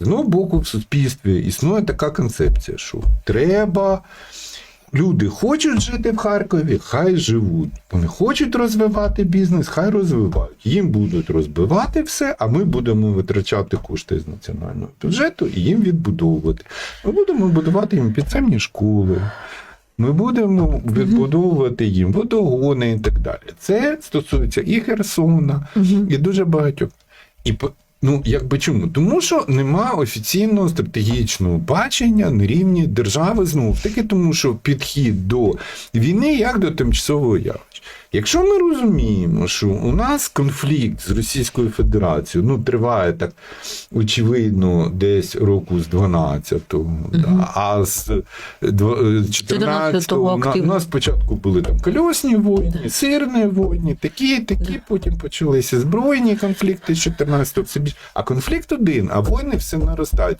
З одного боку, в суспільстві існує така концепція, що треба. Люди хочуть жити в Харкові, хай живуть. Вони хочуть розвивати бізнес, хай розвивають. Їм будуть розбивати все, а ми будемо витрачати кошти з національного бюджету і їм відбудовувати. Ми будемо будувати їм підземні школи. Ми будемо відбудовувати їм водогони і так далі. Це стосується і Херсона, і дуже багатьох. І ну, якби чому? Тому що нема офіційного стратегічного бачення на рівні держави знову таки, тому що підхід до війни як до тимчасового явища. Якщо ми розуміємо, що у нас конфлікт з Російською Федерацією ну, триває так очевидно десь року з 12-го, да, а з дв- 14-го у на- у нас спочатку були там кольосні війни, сирні війни, такі, такі, потім почалися збройні конфлікти з 14-го. А конфлікт один, а війни все наростають.